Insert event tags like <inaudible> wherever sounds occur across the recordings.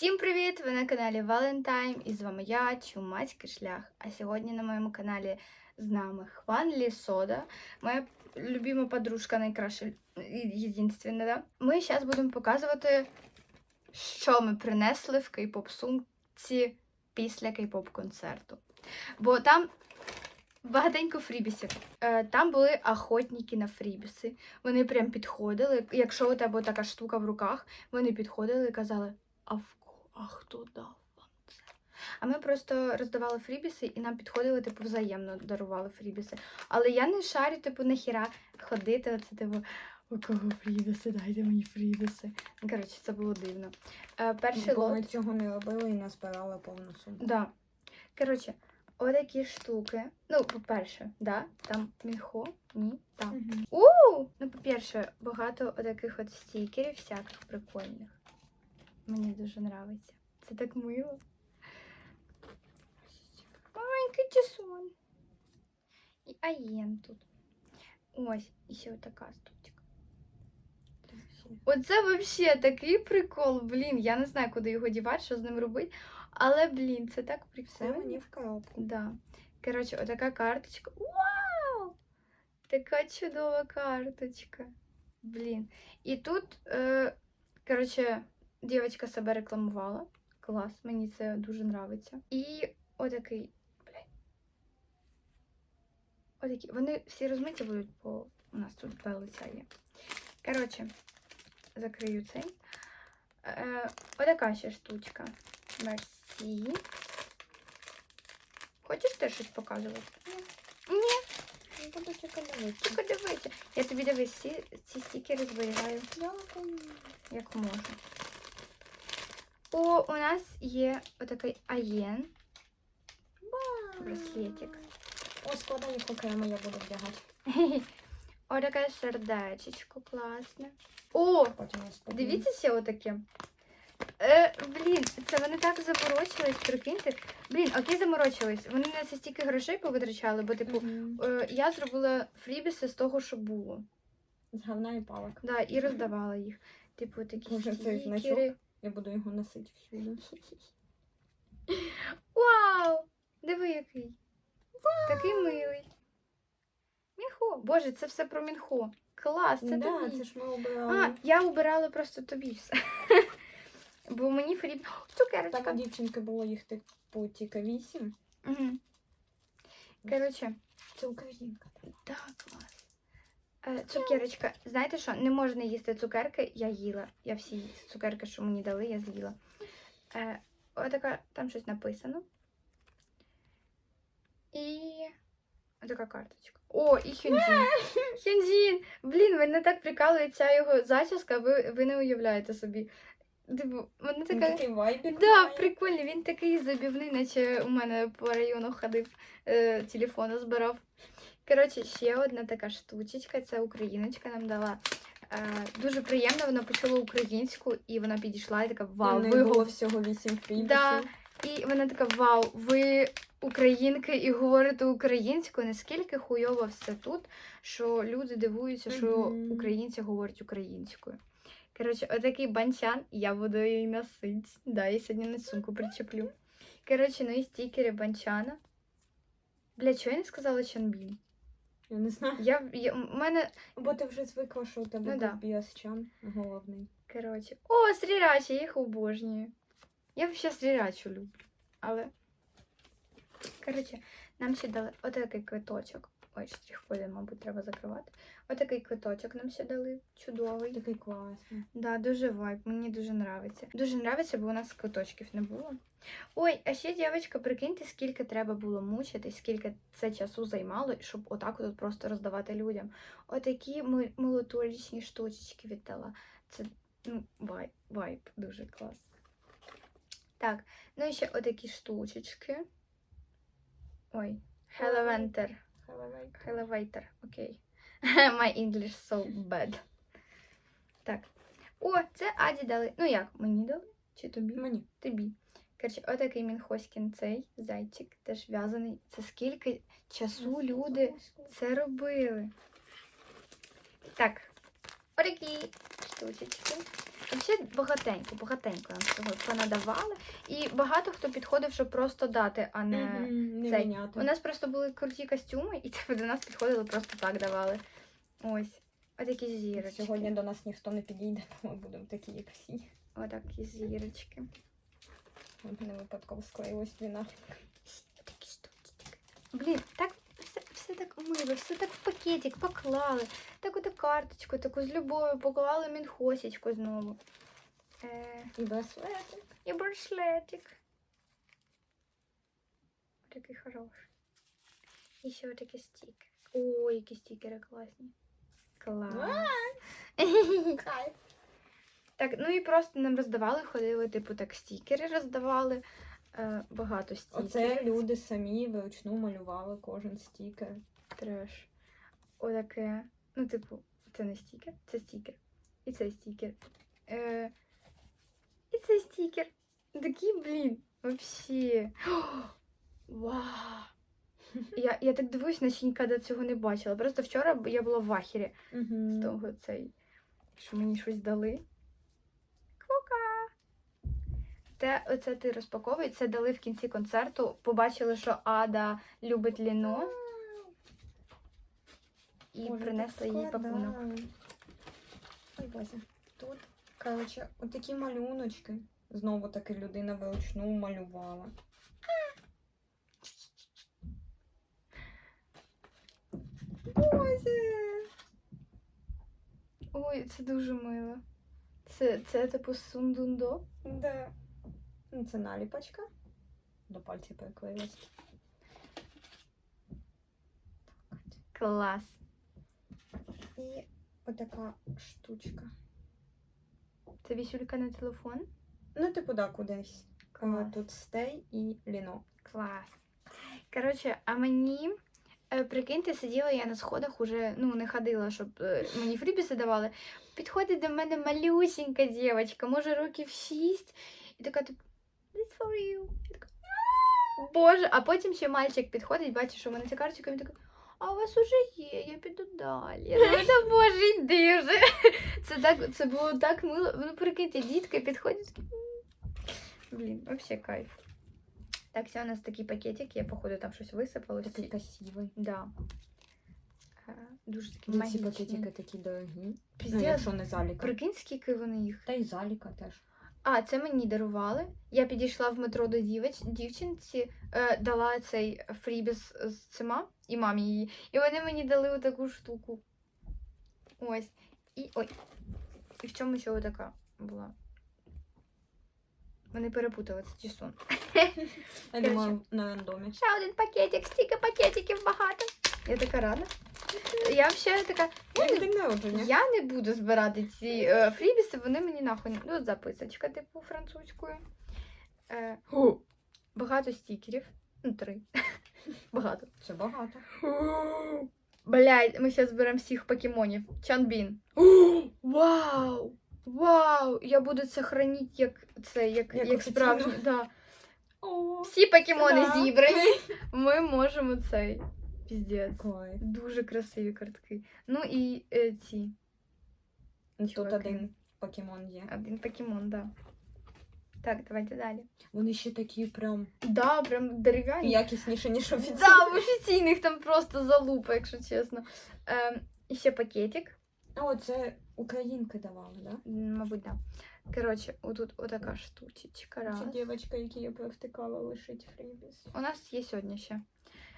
Всім привіт! Ви на каналі Valentine і з вами я, Чумацький шлях. А сьогодні на моєму каналі з нами Хван Лісода, моя любима подружка, найкраща єдинственна, да? Ми зараз будемо показувати, що ми принесли в кей-поп сумці після кей-поп концерту. Бо там багатенько фрібісів. Е, Там були охотники на фрібіси. Вони прям підходили. Якщо у тебе така штука в руках, вони підходили і казали: а в а хто дав вам це? А ми просто роздавали фрібіси і нам підходили, типу, взаємно дарували фрібіси. Але я не шарю, типу, нахіра ходити, оце типу. У кого фрібіси? Дайте мені фрібіси. Ну, Коротше, це було дивно. Е, перший Бо лот. ми цього не робили і назбирали повну сумку. Да. Коротше, отакі штуки. Ну, по-перше, да, там міхо, ні, там. Мгм. У! Ну, по-перше, багато таких от стікерів всяких прикольних. Мені дуже подобається. Це так мило. Маленький тісон. І аєн тут. Ось, і ще така штучка. Оце взагалі такий прикол. Блін, я не знаю, куди його дівати, що з ним робити. Але, блін, це так прикольно. мені в коробку. Да. Коротше, отака карточка. Вау! Така чудова карточка. Блін. І тут, е, коротше, дівчинка себе рекламувала. Клас, мені це дуже нравиться. І отакий, блін. Отакі. Вони всі розмиті будуть, бо у нас тут два лиця є. Коротше, закрию цей. Е, отака ще штучка. Мерсі. Хочеш теж щось показувати? Ні, Я буду тільки дивитися. тільки дивися. Я тобі дивись, ці, ці стікери зберігаю Дякую. як можу. О, у нас є отакий аєн браслетик. О, складай їх окремо, я буду вдягати. <laughs> Отаке сердечечко класне. О, дивіться ще отаке. Е, блін, це вони так заморочились, прикиньте. Блін, окей, заморочились. Вони на це стільки грошей повитрачали, бо, типу, е, я зробила фрібіси з того, що було. З говна і палок. Да, і роздавала їх. Типу, такі Може, стікери. Я буду його носити всюди. Вау! Диви який. Такий милий. Мінхо. Боже, це все про мінхо. Клас, це да, тобі. це ж ми А, я обирала просто тобі все. <laughs> Бо мені фріб. О, Цукерочка. Так, у дівчинки було їх типу тільки вісім. Угу. Коротше, Це українка. так, клас. Е, цукерочка. Знаєте що? Не можна їсти цукерки, я їла. Я всі цукерки, що мені дали, я з'їла. Е, отака, там щось написано. І отака карточка. О, і Хюнджін. <laughs> Хюнджін! Блін, мене так прикалує ця його зачіска, ви, ви не уявляєте собі. Типу, вона Він такий вайбік Да, прикольний, він такий забівний, наче у мене по району ходив, е, телефона збирав. Коротше, ще одна така штучечка, це україночка нам дала. Е, дуже приємно, вона почула українську і вона підійшла і така вау, ви було всього вісім. Да. І вона така вау, ви українки і говорите українською. Наскільки хуйово все тут, що люди дивуються, що українці говорять українською. Коротше, отакий банчан, я буду її носити. Да, я сьогодні на сумку причеплю. Коротше, ну і стікери банчана. Бля, чого я не сказала Чанбін? Я не знаю. Я, я, у мене, Бо ти вже звикла, що у тебе Ну був да. біасчан головний. коротше. О, срірачі, я їх обожнюю. Я взагалі срірачу люблю. Але. Коротше, нам ще дали отакий квиточок. Ой, штрих-коди, мабуть, треба закривати. Отакий квиточок нам ще дали. Чудовий. Такий класний. Да, дуже вайб, мені дуже нравиться. Дуже нравиться, бо у нас квиточків не було. Ой, а ще, дівчатка, прикиньте, скільки треба було мучитись, скільки це часу займало, щоб отак от просто роздавати людям. Отакі молотолічні штучечки віддала. Це ну, вайб, вайб, дуже клас. Так, ну і ще отакі штучечки. Ой, Hello Elevator, окей. <laughs> My English so bad. Так. О, це Аді дали. Ну як, мені дали? Чи тобі? Мені. Тобі. Коротше, отакий Мінхоськін цей зайчик, теж в'язаний. Це скільки часу люди це робили. Так, отакі штучечки. Взагалі багатенько, багатенько нам всього понадавали. І багато хто підходив, щоб просто дати, а не. Не цей. міняти. У нас просто були круті костюми, і <laughs> типу, до нас підходили, просто так давали. Ось. Отакі зірочки. Сьогодні до нас ніхто не підійде, <laughs> ми будемо такі, як всі. Отакі зірочки. Не випадково склеїлось дві на. Блін, так так мило, все так в пакетик поклали. Таку та карточку, таку з любов'ю поклали мінхосічку знову. Е, І браслети. і браслетик. Такий хороший. І ще отакі стікери. О, які стікери класні. Клас. Так, ну і просто нам роздавали, ходили, типу, так стікери роздавали. Е, багато стікерів. Оце люди самі вручну малювали кожен стікер. Треш. Отаке. Ну, типу, це не стікер, це стікер. І це стікер. Е, і це стікер. Такий, блін, вообще. Вау! <laughs> Я, я так дивуюсь, на сінька до цього не бачила. Просто вчора я була в ахері з того цей, що мені щось дали. Те, оце ти розпаковуй, це дали в кінці концерту. Побачили, що Ада любить ліно. І принесла їй пакунок. Ой, Боже. Тут, коротше, отакі малюночки. Знову таки людина вручну малювала. Боже! Ой, це дуже мило. Це, це типу сундундо. Да. Ну, Це наліпочка. До пальців приклеїлась. Клас. І отака штучка. Це вісюлька на телефон. Ну, типу, да, кудись. А, Клас. Тут стей і ліно. Клас. Коротше, а мені, е, прикиньте, сиділа я на сходах, уже ну, не ходила, щоб е, мені фрібіси давали. Підходить до мене малюсінька дівчинка, може років шість, і така типу, this for you. Я така, «А, Боже, а потім ще мальчик підходить, бачить, що в мене ця карточка, він такий, а у вас уже є, я піду далі. Я думаю, та боже, йди вже. Це, так, це було так мило. Ну, прикиньте, дітки підходять. такі, «М». Блін, взагалі кайф. Так, все, у нас такий пакетик, я, походу, там щось висипало. Такий красивий. Да. Е, Дуже такі Ці магічні. пакетики такі дорогі. Ну, Піздець, якщо не заліка. прикинь, скільки вони їх. Та й заліка теж. А, це мені дарували. Я підійшла в метро до дівич... дівчинці, е, дала цей фрібіс з цима і мамі її. І вони мені дали отаку штуку. Ось. І ой. І в чому ще отака була? Вони перепутали це тісон. <laughs> Я думаю, на рандомі. Ще один пакетик, стільки пакетиків багато. Я така рада. Я взагалі така. Я не. Я не буду збирати ці е, фрібіси, вони мені нахуй. Ну, от записочка, типу, французькою. Е, багато стікерів. Ну, три. <laughs> багато. Це багато. Блядь, ми зараз зберемо всіх покемонів. Чанбін. <gasps> Вау! Вау! Я буду це хранити як це, як, Як як, справжній. Да. Всі покемони Да. зібрані. <laughs> Ми можемо цей. Піздець. Кайф. Дуже красиві картки. Ну і е, ці. Тут Чуваки. один покемон є. Один покемон, да. Так, давайте далі. Вони ще такі прям Да, прям дерев'яні. якісніше, ніж офіційні. Да, в офіційних там просто залупа, якщо чесно. Ем, і ще пакетик. О, це українки давали, да? М, Мабуть, да. Коротше, отут отака штучечка. Раз. Це дівчинка, які я провтикала, лишить фрібіс. У нас є сьогодні ще.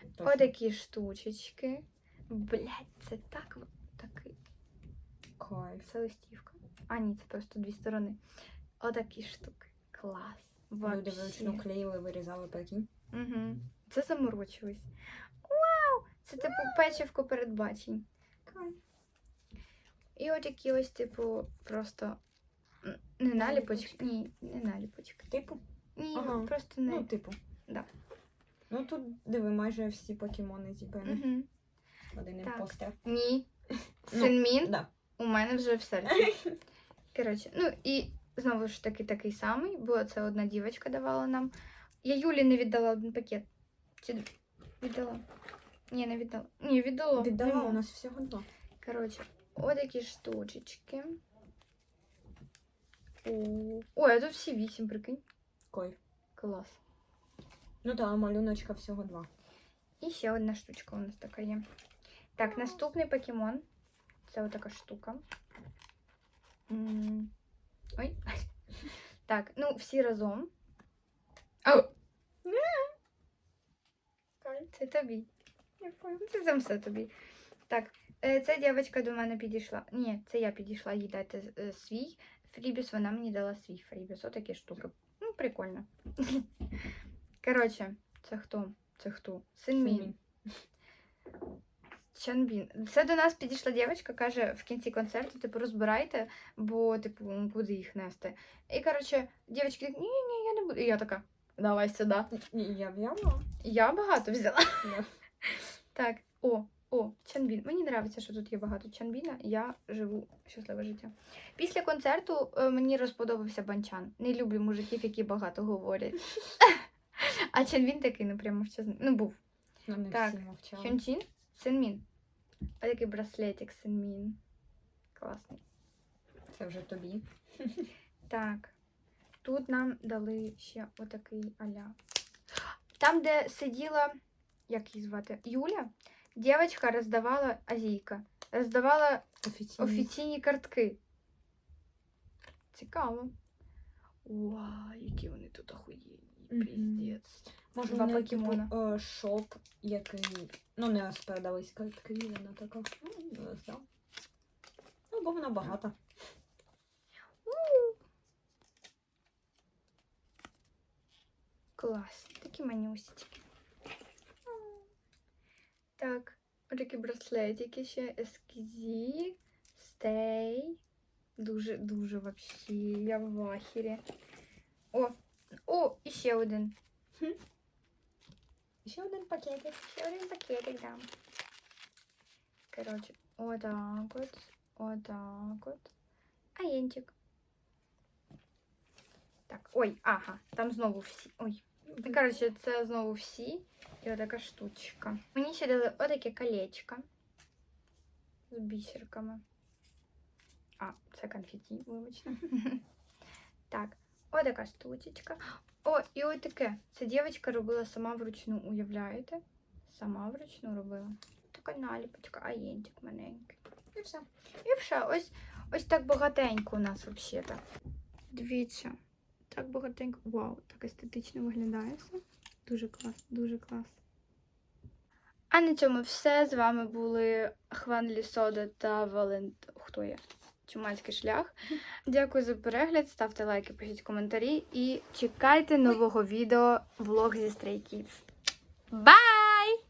Точно. Отакі штучечки. Блять, це так такий. Кайф. Це листівка. А, ні, це просто дві сторони. Отакі штуки. Клас. Люди вручну клеїли, вирізали прикинь. Угу. Це заморочились. Вау! Це типу печивко передбачень. Кайф. І от які ось, типу, просто не наліпочки. Ні, не наліпочки. Типу? Ні, Ага. просто не. Ну, типу. Да. Ну тут диви, майже всі покемони зібрані. Угу. Один Так. імпостер. Ні. Ну, Синмін Да. у мене вже в серці. <laughs> Коротше, ну і знову ж таки такий самий, бо це одна дівчинка давала нам. Я Юлі не віддала один пакет. Чи д- віддала? Ні, не віддала. Ні, віддала. Віддала у нас всього два. Коротше, отакі штучечки. Ой, а тут всі вісім, прикинь. Кой. Клас. Ну та малюночка всього два. І ще одна штучка у нас така є. Так, наступний покемон. Це отака штука. М, Ой. <laughs> Так, ну всі разом. Ау! Це тобі. Це сам все тобі. Так, е, ця дівчинка до мене підійшла. Ні, це я підійшла їй дати е, свій фрібіс, вона мені дала свій фрібіс. Отакі штуки. Ну, прикольно. <laughs> Коротше, це хто? Це хто? Синмін. Чанбін. Це до нас підійшла дівчинка, каже в кінці концерту, типу, розбирайте, бо, типу, куди їх нести. І, коротше, дівчинки такі, ні, ні, я не буду. І я така, давай сюди. Я взяла. Я багато взяла. Да. Так, о, о, Чанбін. Мені подобається, що тут є багато Чанбіна. Я живу щасливе життя. Після концерту е, мені розподобався банчан. Не люблю мужиків, які багато говорять. <laughs> А Чанбін такий, ну прямо вчасний. Ну, був. Ну, не Так. Хюнчин, Синмін. А такий браслетик Синмін. Класний. Це вже тобі. Так. Тут нам дали ще отакий аля. Там, де сиділа, як її звати? Юля, дівчинка роздавала Азійка. Роздавала Офіційно. офіційні картки. Цікаво. Вау, які вони тут охуєнні. Мгм. Піздець. Може, Два покемона. типу, е, шоп, який. Ну, не розпродались картки, вона така. Ну, не знаю. Ну, бо вона багата. Клас. Такі манюсічки. Так, отакі браслетики ще. Ескізі, стей. Дуже, дуже вообще. Я в ахері. О, о, і ще один. Ще один пакетик. Ще один пакетик дам. Коротше, отак от. Отак от. Аєнтик. Так, ой, ага, там знову всі. Ой. Ну, коротше, це знову всі. І отака штучка. Мені ще дали отаке колечко. З бісерками. А, це конфеті, вибачте. так, отака штучечка. О, і отаке. Це дівчинка робила сама вручну, уявляєте? Сама вручну робила. Така наліпочка, а єнтик маленький. І все. І все, ось, ось так багатенько у нас взагалі. Дивіться, так багатенько. Вау, так естетично виглядає все. Дуже клас, дуже клас. А на цьому все. З вами були Хван Лісода та Валент. Хто я? Чумацький шлях. Дякую за перегляд. Ставте лайки, пишіть коментарі і чекайте нового відео влог зі Stray Kids. Бай!